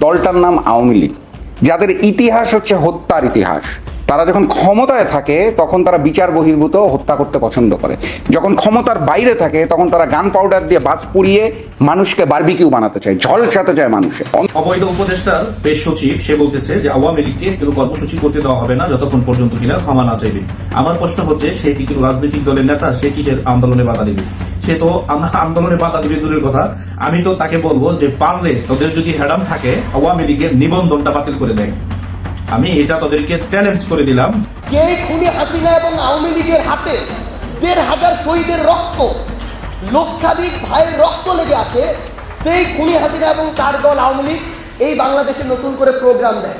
দলটার নাম আওয়ামী লীগ। যাদের ইতিহাস হচ্ছে হত্যার ইতিহাস। তারা যখন ক্ষমতায় থাকে, তখন তারা বিচার বহির্ভূত হত্যা করতে পছন্দ করে। যখন ক্ষমতার বাইরে থাকে, তখন তারা গান পাউডার দিয়ে বাস পুড়িয়ে মানুষকে বার্বিকিউ বানাতে চায় ঝলসাতে চায় মানুষের অবৈধ উপদেষ্টার পেশ সচিব, সে বলতেছে যে আওয়ামী লীগকে কোনো কর্মসূচি করতে দেওয়া হবে না যতক্ষণ পর্যন্ত কিনা ক্ষমা না চাইবে। আমার প্রশ্ন হচ্ছে, সে কি কোনো রাজনৈতিক দলের নেতা? সে কিসের আন্দোলনে বাধা দেবে? সে তো আন্দোলনে বাধা দিবে দূরের কথা। আমি তো তাকে বলব যে পারলে তোদের যদি হ্যাডাম থাকে, আওয়ামী লীগের নিবন্ধনটা বাতিল করে দেয়। আমি এটা তাদেরকে চ্যালেঞ্জ করে দিলাম। যেই খুনি হাসিনা এবং আওয়ামী লীগের হাতে দেড় হাজার শহীদের রক্ত লক্ষাধিক ভাইয়ের রক্ত লেগে আছে সেই খুনি হাসিনা এবং তার দল আওয়ামী লীগ এই বাংলাদেশে নতুন করে প্রোগ্রাম দেয়।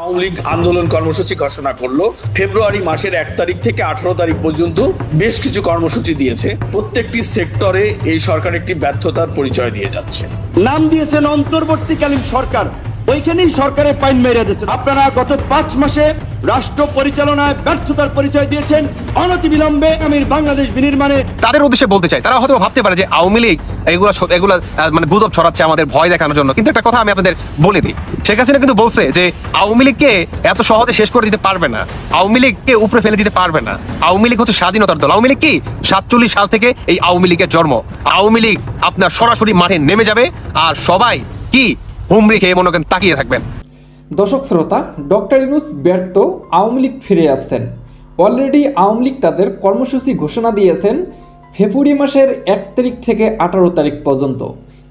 আওয়ামী লীগ আন্দোলন কর্মসূচি ঘোষণা করল। ফেব্রুয়ারি মাসের এক তারিখ থেকে আঠারো তারিখ পর্যন্ত বেশ কিছু কর্মসূচি দিয়েছে। প্রত্যেকটি সেক্টরে এই সরকার একটি ব্যর্থতার পরিচয় দিয়ে যাচ্ছে। নাম দিয়েছেন অন্তর্বর্তীকালীন সরকার। ওইখানেই সরকারের পাইন মেরে দিয়েছেন। আপনারা গত পাঁচ মাসে রাষ্ট্র পরিচালনায় ব্যর্থতার পরিচয় দিয়েছেন অনতিবিলম্বে আমির বাংলাদেশ বিনির্মাণে। তাদের উদ্দেশ্যে বলতে চাই, তারা হয়তো ভাবতে পারে যে আওয়ামী লীগ এগুলো এগুলো মানে গুজব ছড়াচ্ছে আমাদের ভয় দেখানোর জন্য। কিন্তু একটা কথা আমি আপনাদের বলে দিই, শেখ হাসিনা কিন্তু বলছে যে আওয়ামী লীগকে এত সহজে শেষ করে দিতে পারবে না। আওয়ামী লীগকে উপরে ফেলে দিতে পারবে না। আওয়ামী লীগ হচ্ছে স্বাধীনতার দল। আওয়ামী লীগ কি? সাতচল্লিশ সাল থেকে এই আওয়ামী লীগের জন্ম। আওয়ামী লীগ আপনার সরাসরি মাঠে নেমে যাবে, আর সবাই কি হুমড়ি খেয়ে মনে করেন তাকিয়ে থাকবেন। দর্শক শ্রোতা, ডক্টর ইউনুস ব্যর্থ, আওয়ামী লীগ ফিরে আসছেন। অলরেডি আওয়ামী লীগ তাদের কর্মসূচি ঘোষণা দিয়েছেন ফেব্রুয়ারি মাসের এক তারিখ থেকে আঠারো তারিখ পর্যন্ত।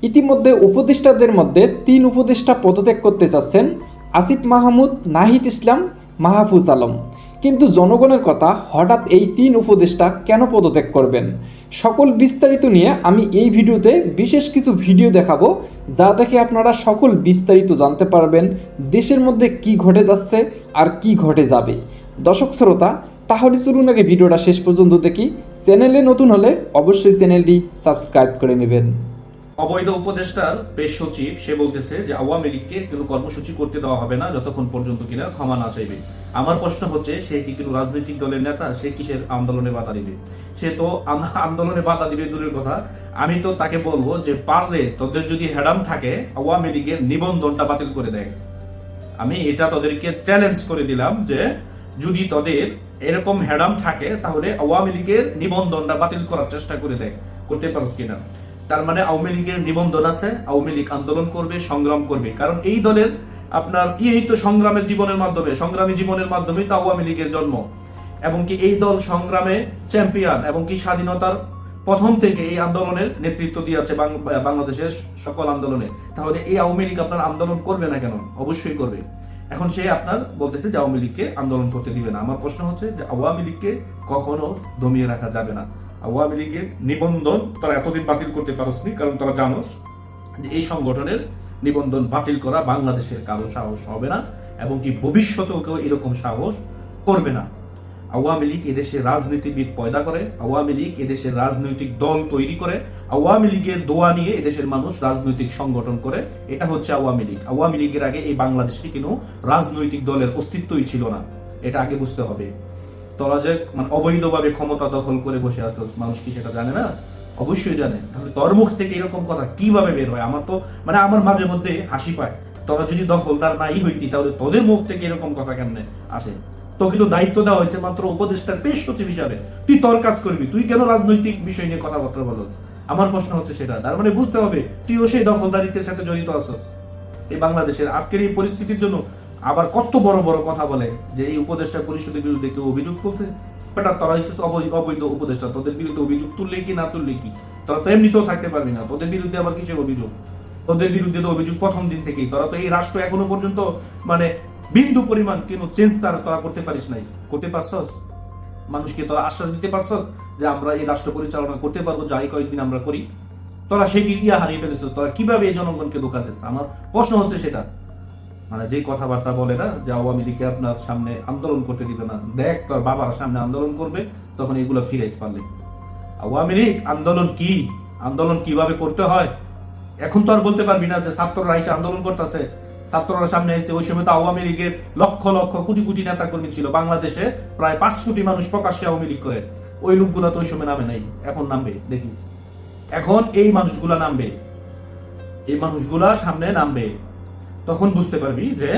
ইতিমধ্যে উপদেষ্টাদের মধ্যে তিন উপদেষ্টা পদত্যাগ করতে চাচ্ছেন আসিফ মাহমুদ, নাহিদ ইসলাম, মাহফুজ আলম। কিন্তু জনগণের কথা হঠাৎ এই তিন উপদেষ্টা কেন পদত্যাগ করবেন? সকল বিস্তারিত নিয়ে আমি এই ভিডিওতে বিশেষ কিছু ভিডিও দেখাবো যা দেখে আপনারা সকল বিস্তারিত জানতে পারবেন দেশের মধ্যে কি ঘটে যাচ্ছে আর কি ঘটে যাবে। দর্শক শ্রোতা, তাহলে চলুন আগে ভিডিওটা শেষ পর্যন্ত দেখি। চ্যানেলে নতুন হলে অবশ্যই চ্যানেলটি সাবস্ক্রাইব করে নেবেন। অবৈধ উপদেষ্টার পেশ সচিব, সে বলতেছে যে আওয়ামী লীগকে কোনো কর্মসূচি করতে দেওয়া হবে না যতক্ষণ পর্যন্ত কিনা ক্ষমা না চাইবে। আমার প্রশ্ন হচ্ছে, সে কি কোনো রাজনৈতিক দলের নেতা? সে কিসের আন্দোলনে বাধা দিবে? সে তো আন্দোলনে বাধা দিবে, দূরের কথা। আমি তো তাকে বলব যে, পারলে তোদের যদি হ্যাডাম থাকে, আওয়ামী লীগের নিবন্ধনটা বাতিল করে দেয়। আমি এটা তাদেরকে চ্যালেঞ্জ করে দিলাম যে, যদি তাদের এরকম হ্যাডাম থাকে, তাহলে আওয়ামী লীগের নিবন্ধনটা বাতিল করার চেষ্টা করে দেয়। করতে পারস কিনা তার মানে আওয়ামী লীগের নিবন্ধন আছে, আওয়ামী লীগ আন্দোলন করবে, সংগ্রাম করবে। কারণ এই দলের আপনার এই তো সংগ্রামের জীবনের মাধ্যমে, সংগ্রামী জীবনের মাধ্যমে তো আওয়ামী লীগের জন্ম। এবং কি এই দল সংগ্রামে চ্যাম্পিয়ন এবং কি স্বাধীনতার প্রথম থেকে এই আন্দোলনের নেতৃত্ব দিয়েছে বাংলাদেশের সকল আন্দোলনে। তাহলে এই আওয়ামী লীগ আপনার আন্দোলন করবে না কেন? অবশ্যই করবে। এখন সে আপনার বলতেছে যে আওয়ামী লীগকে আন্দোলন করতে দিবে না। আমার প্রশ্ন হচ্ছে যে আওয়ামী লীগকে কখনো দমিয়ে রাখা যাবে না। আওয়ামী লীগের নিবন্ধন তারা এতদিন বাতিল করতে পারসনি, কারণ তারা জানোস যে এই সংগঠনের নিবন্ধন বাতিল করা বাংলাদেশের কারও সাহস হবে না এবং কি ভবিষ্যতেও কেউ এরকম সাহস করবে না। আওয়ামী লীগ এদেশে রাজনীতিবিদ পয়দা করে, আওয়ামী লীগ এদেশের রাজনৈতিক দল তৈরি করে, আওয়ামী লীগের দোয়া নিয়ে এদেশের মানুষ রাজনৈতিক সংগঠন করে, এটা হচ্ছে আওয়ামী লীগ। আওয়ামী লীগের আগে এই বাংলাদেশে কোনো রাজনৈতিক দলের অস্তিত্বই ছিল না। এটা আগে বুঝতে হবে। তোরা যে মানে অবৈধভাবে ক্ষমতা দখল করে বসে আসছিস মানুষ কি সেটা জানে না? অবশ্যই জানে। তাহলে তোর মুখ থেকে এরকম কথা কীভাবে বের হয়? আমার তো মানে আমার মাঝে মধ্যে হাসি পায়। তোরা যদি দখলদার নাই হইতি, তাহলে তোদের মুখ থেকে এরকম কথা কেমনে আসে? তোকে তো দায়িত্ব দেওয়া হয়েছে মাত্র উপদেষ্টার পেশ সচিব হিসাবে। তুই তোর কাজ করবি, তুই কেন রাজনৈতিক বিষয় নিয়ে কথাবার্তা বলস? আমার প্রশ্ন হচ্ছে সেটা। তার মানে বুঝতে হবে, তুইও সেই দখলদারিত্বের সাথে জড়িত আছস। এই বাংলাদেশের আজকের এই পরিস্থিতির জন্য আবার কত বড় বড় কথা বলে যে এই উপদেষ্টা পরিষদের বিরুদ্ধে কেউ অভিযোগ করছে বেটা তোরা হচ্ছে অবৈধ উপদেষ্টা। তোদের বিরুদ্ধে অভিযোগ তুললে কি, না তুললে কি? তোরা তো এমনিতেও থাকতে পারবি না। তোদের বিরুদ্ধে আবার কিসের অভিযোগ? তোদের বিরুদ্ধে তো অভিযোগ প্রথম দিন থেকেই। তোরা তো এই রাষ্ট্র এখনও পর্যন্ত মানে বিন্দু পরিমাণ কেন চেঞ্জ তার তোরা করতে পারিস নাই। করতে পারছস? মানুষকে তোরা আশ্বাস দিতে পারছস যে আমরা এই রাষ্ট্র পরিচালনা করতে পারব, যাই কয়েকদিন আমরা করি। তোরা সেটি ইয়া হারিয়ে ফেলেছিস। তোরা কীভাবে এই জনগণকে ধোকাতেছ আমার প্রশ্ন হচ্ছে সেটা। মানে যে কথাবার্তা বলে না, যে আওয়ামী লীগকে আপনার সামনে আন্দোলন করতে দিবে না, দেখ তোর বাবার সামনে আন্দোলন করবে, তখন এগুলো ফিরাইস পারলে। আওয়ামী লীগ, আন্দোলন কি? আন্দোলন কীভাবে করতে হয়? এখন তো আর বলতে পারবি না যে ছাত্ররা এসে আন্দোলন করতেছে। ছাত্ররা সামনে এসে ওই সময় তো আওয়ামী লীগের লক্ষ লক্ষ কোটি কোটি নেতা কর্মী ছিল। বাংলাদেশে প্রায় পাঁচ কোটি মানুষ প্রকাশ্যে আওয়ামী লীগ করে। ওই লোকগুলা তো ওই সময় নামে নাই, এখন নামবে, দেখিস। এখন এই মানুষগুলা নামবে। এই মানুষগুলা সামনে নামবে। তখন বুঝতে পারবি যে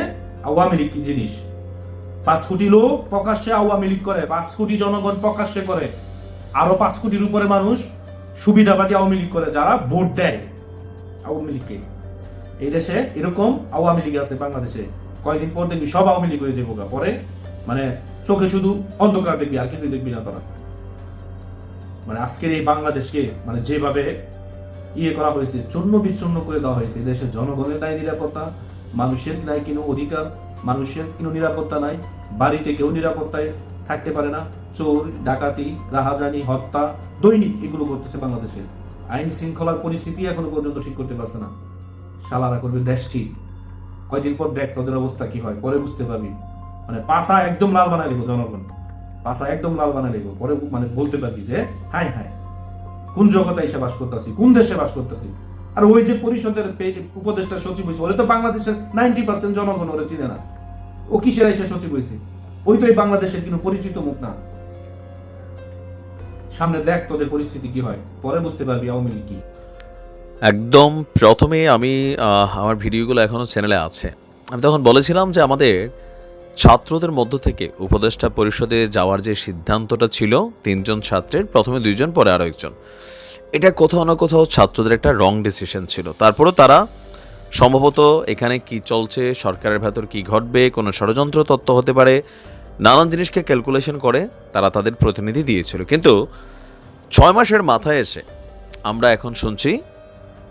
আওয়ামী লীগ কি জিনিস? পাঁচ কোটি লোক প্রকাশ্যে আওয়ামী লীগ করে, পাঁচ কোটি জনগণ প্রকাশ্যে করে। আরও পাঁচ কোটির উপরে মানুষ সুবিধাবাদী আওয়ামী লীগ করে, যারা ভোট দেয় আওয়ামী লীগকে। এই দেশে এরকম আওয়ামী লীগ আছে বাংলাদেশে। কয়েকদিন পর দেখবি সব আওয়ামী লীগ হয়ে যাব। পরে মানে চোখে শুধু অন্ধকার দেখবি, আর কিছুই দেখবি না তোরা। মানে আজকের এই বাংলাদেশকে মানে যেভাবে ইয়ে করা হয়েছে চূর্ণ বিচ্ছন্ন করে দেওয়া হয়েছে দেশের জনগণের দায় নিরাপত্তা মানুষের নাই কোনো অধিকার, মানুষের কোনো নিরাপত্তা নাই, বাড়িতে কেউ নিরাপত্তায় থাকতে পারে না, চোর, ডাকাতি, রাহাজানি, হত্যা, দৈনিক এগুলো করতেছে বাংলাদেশে। আইন শৃঙ্খলার পরিস্থিতি এখনও পর্যন্ত ঠিক করতে পারছে না। শালারা করবে দেশ ঠিক। কয়দিন পর দেখ তোদের অবস্থা কি হয়, পরে বুঝতে পারবি। মানে পাশা একদম লাল বানাই দেবো জনগণ। পাশা একদম লাল বানাই দেবো পরে মানে বলতে পারবি যে হাই হাই কোন জগতে এসে বাস করতেছি, কোন দেশে বাস করতেছি? আর ওই যে পরিষদের উপদেষ্টা সচিব হয়েছে, ওরে তো বাংলাদেশের নাইনটি পার্সেন্ট জনগণ ওরে চিনে না। ও কিসের এসে সচিব হয়েছে? ওই তো এই বাংলাদেশের কোনো পরিচিত মুখ না। সামনে দেখ তোদের পরিস্থিতি কি হয়, পরে বুঝতে পারবি আওয়ামী লীগ কি। একদম প্রথমে আমি আমার ভিডিওগুলো এখনও চ্যানেলে আছে। আমি তখন বলেছিলাম যে আমাদের ছাত্রদের মধ্য থেকে উপদেষ্টা পরিষদে যাওয়ার যে সিদ্ধান্তটা ছিল, তিনজন ছাত্রের, প্রথমে দুইজন, পরে আরও একজন। এটা কোথাও না কোথাও ছাত্রদের একটা রং ডিসিশন ছিল। তারপরও তারা সম্ভবত এখানে কি চলছে, সরকারের ভেতর কি ঘটবে, কোনো ষড়যন্ত্র তত্ত্ব হতে পারে, নানান জিনিসকে ক্যালকুলেশন করে তারা তাদের প্রতিনিধি দিয়েছিল। কিন্তু ছয় মাসের মাথায় এসে আমরা এখন শুনছি,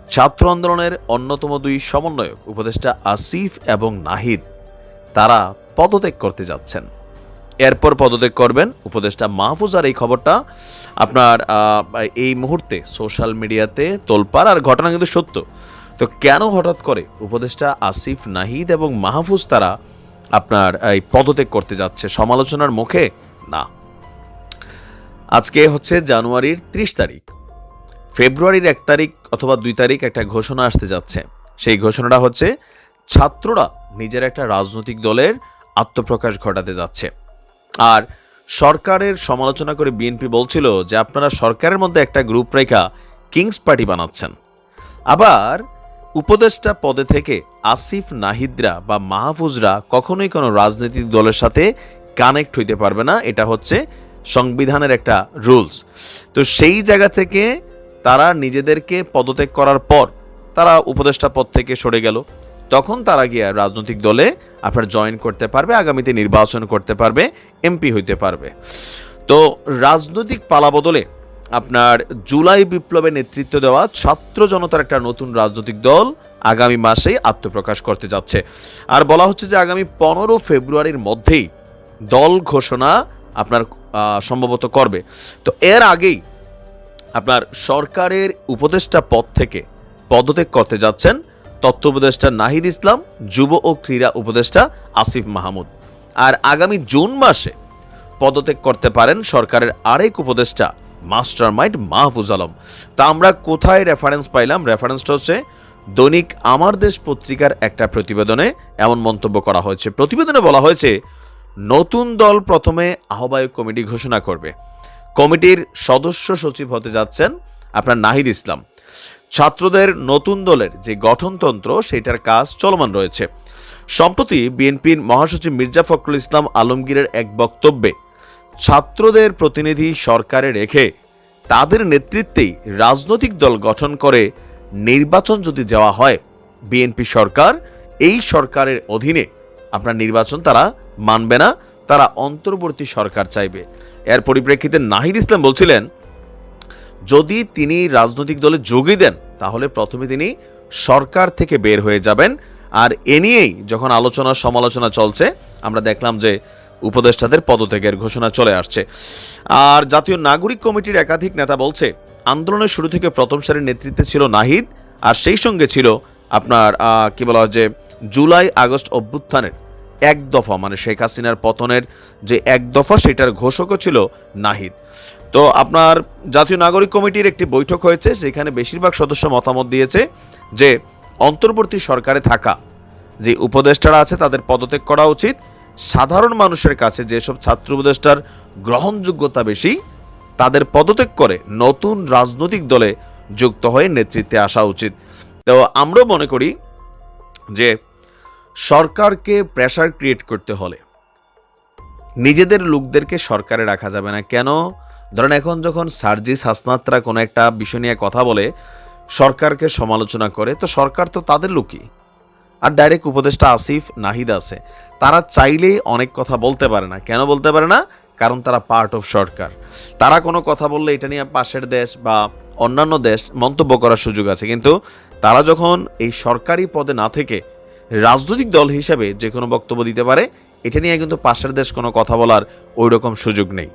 ছাত্র আন্দোলনের অন্যতম দুই সমন্বয়ক, উপদেষ্টা আসিফ এবং নাহিদ, তারা পদত্যাগ করতে যাচ্ছেন। এরপর পদত্যাগ করবেন উপদেষ্টা মাহফুজ আর এই খবরটা আপনার এই মুহূর্তে সোশ্যাল মিডিয়াতে তোলপাড় আর ঘটনা কিন্তু সত্য। তো কেন হঠাৎ করে উপদেষ্টা আসিফ, নাহিদ এবং মাহফুজ তারা আপনার এই পদত্যাগ করতে যাচ্ছে? সমালোচনার মুখে? না। আজকে হচ্ছে জানুয়ারির ত্রিশ তারিখ। ফেব্রুয়ারির এক তারিখ অথবা দুই তারিখ একটা ঘোষণা আসতে যাচ্ছে। সেই ঘোষণাটা হচ্ছে, ছাত্ররা নিজের একটা রাজনৈতিক দলের আত্মপ্রকাশ ঘটাতে যাচ্ছে। আর সরকারের সমালোচনা করে বিএনপি বলছিল যে আপনারা সরকারের মধ্যে একটা গ্রুপ রেখা কিংস পার্টি বানাচ্ছেন। আবার উপদেষ্টা পদে থেকে আসিফ, নাহিদরা বা মাহফুজরা কখনোই কোনো রাজনৈতিক দলের সাথে কানেক্ট হইতে পারবে না। এটা হচ্ছে সংবিধানের একটা রুলস তো সেই জায়গা থেকে তারা নিজেদেরকে পদত্যাগ করার পর তারা উপদেষ্টা পদ থেকে সরে গেল। তখন তারা গিয়ে রাজনৈতিক দলে আপনার জয়েন করতে পারবে, আগামীতে নির্বাচন করতে পারবে এমপি হইতে পারবে। তো রাজনৈতিক পালাবদলে আপনার জুলাই বিপ্লবে নেতৃত্ব দেওয়া ছাত্র জনতার একটা নতুন রাজনৈতিক দল আগামী মাসে আত্মপ্রকাশ করতে যাচ্ছে। আর বলা হচ্ছে যে আগামী পনেরো ফেব্রুয়ারির মধ্যেই দল ঘোষণা আপনার সম্ভবত করবে। তো এর আগেই আপনার সরকারের উপদেষ্টা পদ থেকে পদত্যাগ করতে যাচ্ছেন তথ্য উপদেষ্টা নাহিদ ইসলাম, যুব ও ক্রীড়া উপদেষ্টা আসিফ মাহমুদ। আর আগামী জুন মাসে পদত্যাগ করতে পারেন সরকারের আরেক উপদেষ্টা মাস্টার মাইন্ড মাহফুজ আলম। তা আমরা কোথায় রেফারেন্স পাইলাম? রেফারেন্সটা হচ্ছে দৈনিক আমার দেশ পত্রিকার একটা প্রতিবেদনে এমন মন্তব্য করা হয়েছে। প্রতিবেদনে বলা হয়েছে, নতুন দল প্রথমে আহ্বায়ক কমিটি ঘোষণা করবে। কমিটির সদস্য সচিব হতে যাচ্ছেন আপনার নাহিদ ইসলাম। ছাত্রদের নতুন দলের যে গঠনতন্ত্র, সেটার কাজ চলমান রয়েছে। সম্প্রতি বিএনপির মহাসচিব মির্জা ফখরুল ইসলাম আলমগীরের এক বক্তব্যে ছাত্রদের প্রতিনিধি সরকারে রেখে তাদের নেতৃত্বেই রাজনৈতিক দল গঠন করে নির্বাচন যদি যাওয়া হয়, বিএনপি সরকার এই সরকারের অধীনে আপনার নির্বাচন তারা মানবে না, তারা অন্তর্বর্তী সরকার চাইবে। এর পরিপ্রেক্ষিতে নাহিদ ইসলাম বলছিলেন যদি তিনি রাজনৈতিক দলে যোগই দেন, তাহলে প্রথমে তিনি সরকার থেকে বের হয়ে যাবেন। আর এ নিয়েই যখন আলোচনা সমালোচনা চলছে, আমরা দেখলাম যে উপদেষ্টাদের পদত্যাগের ঘোষণা চলে আসছে। আর জাতীয় নাগরিক কমিটির একাধিক নেতা বলছে, আন্দোলনের শুরু থেকে প্রথম সারির নেতৃত্বে ছিল নাহিদ, আর সেই সঙ্গে ছিল আপনার কি বলা হয় যে, জুলাই আগস্ট অভ্যুত্থানের এক দফা মানে শেখ হাসিনার পতনের যে এক দফা, সেটার ঘোষকও ছিল নাহিদ। তো আপনার জাতীয় নাগরিক কমিটির একটি বৈঠক হয়েছে সেখানে বেশিরভাগ সদস্য মতামত দিয়েছে যে অন্তর্বর্তী সরকারে থাকা যে উপদেষ্টারা আছে, তাদের পদত্যাগ করা উচিত। সাধারণ মানুষের কাছে যেসব ছাত্র উপদেষ্টার গ্রহণযোগ্যতা বেশি, তাদের পদত্যাগ করে নতুন রাজনৈতিক দলে যুক্ত হয়ে নেতৃত্বে আসা উচিত। তো আমরাও মনে করি যে সরকারকে প্রেসার ক্রিয়েট করতে হলে নিজেদের লোকদেরকে সরকারে রাখা যাবে না। কেন? ধরেন এখন যখন সার্জিস হাসনাতরা কোনো একটা বিষয় নিয়ে কথা বলে, সরকারকে সমালোচনা করে, তো সরকার তো তাদের লোকই। আর ডাইরেক্ট উপদেষ্টা আসিফ নাহিদ আছে। তারা চাইলেই অনেক কথা বলতে পারে না। কেন বলতে পারে না? কারণ তারা পার্ট অফ সরকার। তারা কোনো কথা বললে এটা নিয়ে পাশের দেশ বা অন্যান্য দেশ মন্তব্য করার সুযোগ আছে। কিন্তু তারা যখন এই সরকারি পদে না থেকে রাজনৈতিক দল হিসেবে যে কোনো বক্তব্য দিতে পারে এটা নিয়ে কিন্তু পাশের দেশ কোনো কথা বলার ওই রকম সুযোগ নেই।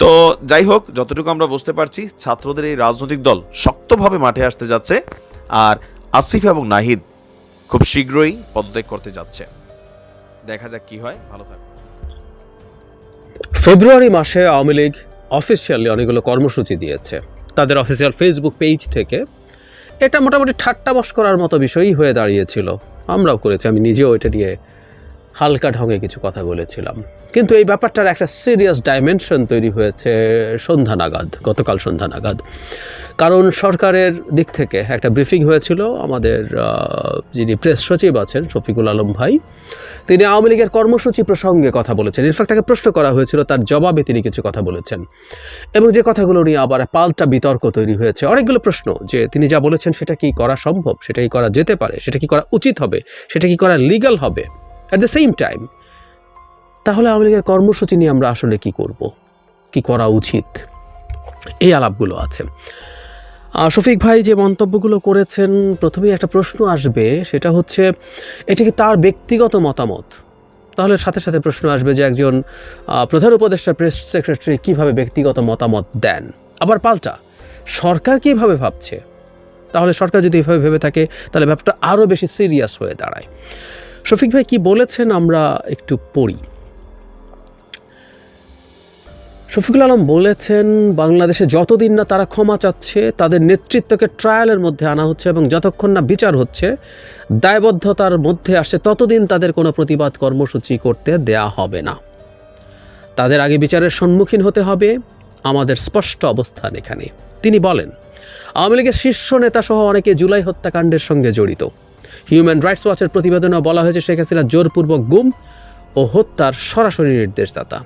তো যাই হোক, যতটুকু আমরা বুঝতে পারছি, ছাত্রদের এই রাজনৈতিক দল শক্তভাবে মাঠে আসতে যাচ্ছে আর আসিফ এবং নাহিদ খুব শীঘ্রই পদত্যাগ করতে যাচ্ছে। দেখা যাক কি হয়, ভালো থাকবে ফেব্রুয়ারি মাসে আওয়ামী লীগ অফিসিয়ালি অনেকগুলো কর্মসূচি দিয়েছে। তাদের অফিসিয়াল ফেসবুক পেজ থেকে এটা মোটামুটি ঠাট্টা বস করার মতো বিষয়ই হয়ে দাঁড়িয়েছিল। আমরাও করেছি, আমি নিজেও এটা নিয়ে হালকা ঢঙে কিছু কথা বলেছিলাম। কিন্তু এই ব্যাপারটার একটা সিরিয়াস ডাইমেনশন তৈরি হয়েছে সন্ধ্যা নাগাদ, গতকাল সন্ধ্যা নাগাদ। কারণ সরকারের দিক থেকে একটা ব্রিফিং হয়েছিল আমাদের যিনি প্রেস সচিব আছেন শফিকুল আলম ভাই, তিনি আওয়ামী লীগের কর্মসূচি প্রসঙ্গে কথা বলেছেন। ইনফ্যাক্ট তাকে প্রশ্ন করা হয়েছিল, তার জবাবে তিনি কিছু কথা বলেছেন। এবং যে কথাগুলো নিয়ে আবার পাল্টা বিতর্ক তৈরি হয়েছে, অনেকগুলো প্রশ্ন যে তিনি যা বলেছেন সেটা কি করা সম্ভব? সেটা কি করা যেতে পারে? সেটা কি করা উচিত হবে? সেটা কি করা লিগ্যাল হবে? অ্যাট দ্য সেম টাইম তাহলে আওয়ামী লীগের কর্মসূচি নিয়ে আমরা আসলে কি করব? কি করা উচিত? এই আলাপগুলো আছে। শফিক ভাই যে মন্তব্যগুলো করেছেন, প্রথমেই একটা প্রশ্ন আসবে, সেটা হচ্ছে, এটা কি তার ব্যক্তিগত মতামত? তাহলে সাথে সাথে প্রশ্ন আসবে যে একজন প্রধান উপদেষ্টা প্রেস সেক্রেটারি কীভাবে ব্যক্তিগত মতামত দেন? আবার পাল্টা, সরকার কীভাবে ভাবছে? তাহলে সরকার যদি এভাবে ভেবে থাকে, তাহলে ব্যাপারটা আরও বেশি সিরিয়াস হয়ে দাঁড়ায়। শফিক ভাই, কি বলেছেন আমরা একটু পড়ি। শফিকুল আলম বলেছেন, বাংলাদেশে যতদিন না তারা ক্ষমা চাচ্ছে, তাদের নেতৃত্বকে ট্রায়ালের মধ্যে আনা হচ্ছে এবং যতক্ষণ না বিচার হচ্ছে, দায়বদ্ধতার মধ্যে আসে, ততদিন তাদের কোনো প্রতিবাদ কর্মসূচি করতে দেয়া হবে না। তাদের আগে বিচারের সম্মুখীন হতে হবে, আমাদের স্পষ্ট অবস্থান এখানে। তিনি বলেন, আওয়ামী লীগের শীর্ষ নেতা সহ অনেকে জুলাই হত্যাকাণ্ডের সঙ্গে জড়িত। হিউম্যান রাইটস ওয়াচের প্রতিবেদনে বলা হয়েছে শেখ হাসিনা জোরপূর্বক গুম ও হত্যার সরাসরি নির্দেশদাতা।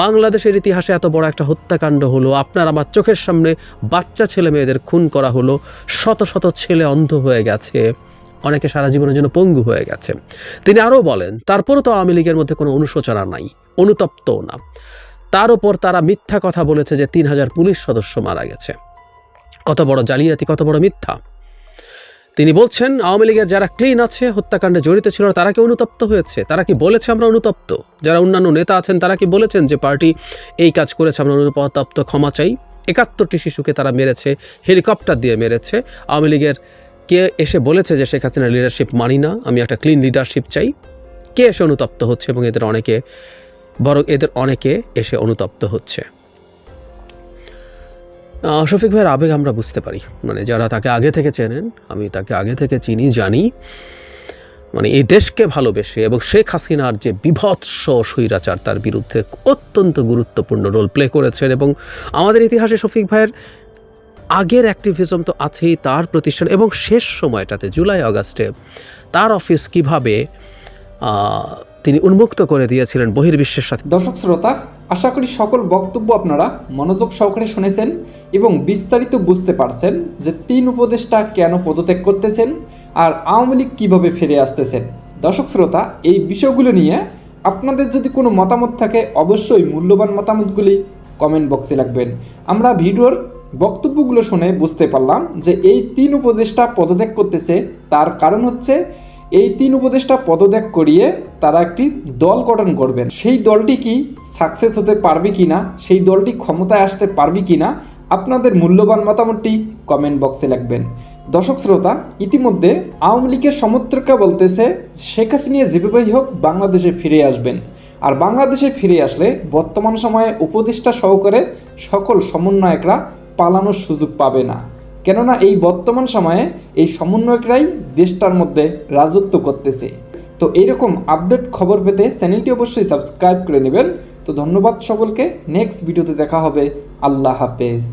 বাংলাদেশের ইতিহাসে এত বড় একটা হত্যাকাণ্ড হলো, আপনার আমার চোখের সামনে বাচ্চা ছেলে মেয়েদের খুন করা হলো, শত শত ছেলে অন্ধ হয়ে গেছে, অনেকে সারা জীবনের জন্য পঙ্গু হয়ে গেছে। তিনি আরও বলেন, তারপরও তো আওয়ামী লীগের মধ্যে কোনো অনুশোচনা নাই, অনুতপ্তও না। তার উপর তারা মিথ্যা কথা বলেছে যে তিন হাজার পুলিশ সদস্য মারা গেছে। কত বড় জালিয়াতি, কত বড় মিথ্যা। তিনি বলছেন, আওয়ামী লীগের যারা ক্লিন আছে, হত্যাকাণ্ডে জড়িত ছিল, তারা কি অনুতপ্ত হয়েছে? তারা কি বলেছে আমরা অনুতপ্ত? যারা অন্যান্য নেতা আছেন, তারা কি বলেছেন যে পার্টি এই কাজ করেছে, আমরা অনুতপ্ত, ক্ষমা চাই? একাত্তরটি শিশুকে তারা মেরেছে, হেলিকপ্টার দিয়ে মেরেছে। আওয়ামী লীগের কে এসে বলেছে যে শেখ হাসিনার লিডারশিপ মানি না, আমি একটা ক্লিন লিডারশিপ চাই। কে এসে অনুতপ্ত হচ্ছে এবং এদের অনেকে, বরং এদের অনেকে এসে অনুতপ্ত হচ্ছে? শফিক ভাইয়ের আবেগ আমরা বুঝতে পারি। মানে যারা তাকে আগে থেকে চেনেন, আমি তাকে আগে থেকে চিনি, জানি। মানে এই দেশকে ভালোবেসে এবং শেখ হাসিনার যে বিভৎস স্বৈরাচার, তার বিরুদ্ধে অত্যন্ত গুরুত্বপূর্ণ রোল প্লে করেছেন এবং আমাদের ইতিহাসে শফিক ভাইয়ের আগের অ্যাক্টিভিজম তো আছেই তার প্রতিষ্ঠান এবং শেষ সময়টাতে জুলাই আগস্টে তার অফিস কীভাবে তিনি উন্মুক্ত করে দিয়েছিলেন বহির্বিশ্বের সাথে। দর্শক শ্রোতা আশা করি সকল বক্তব্য আপনারা মনোযোগ সহকারে শুনেছেন এবং বিস্তারিত বুঝতে পারছেন যে তিন উপদেষ্টা কেন পদত্যাগ করতেছেন আর আওয়ামী লীগ কীভাবে ফিরে আসতেছেন। দর্শক শ্রোতা, এই বিষয়গুলো নিয়ে আপনাদের যদি কোনো মতামত থাকে, অবশ্যই মূল্যবান মতামতগুলি কমেন্ট বক্সে লাগবেন আমরা ভিডিওর বক্তব্যগুলো শুনে বুঝতে পারলাম যে এই তিন উপদেষ্টা পদত্যাগ করতেছে, তার কারণ হচ্ছে এই তিন উপদেষ্টা পদত্যাগ করিয়ে তারা একটি দল গঠন করবেন। সেই দলটি কি সাকসেস হতে পারবে কি না সেই দলটি ক্ষমতায় আসতে পারবে কি না আপনাদের মূল্যবান মতামতটি কমেন্ট বক্সে লিখবেন। দর্শক শ্রোতা, ইতিমধ্যে আওয়ামী লীগের সমর্থকরা বলতেছে, শেখ হাসিনা যেভাবেই হোক বাংলাদেশে ফিরে আসবেন। আর বাংলাদেশে ফিরে আসলে বর্তমান সময়ে উপদেষ্টা সহকারে সকল সমন্বয়করা পালানোর সুযোগ পাবে না। কেননা এই বর্তমান সময়ে এই সমন্বয়করাই দেশটার মধ্যে রাজত্ব করতেছে। তো এইরকম আপডেট খবর পেতে চ্যানেলটি অবশ্যই সাবস্ক্রাইব করে নেবেন। তো ধন্যবাদ সকলকে, নেক্সট ভিডিওতে দেখা হবে। আল্লাহ হাফেজ।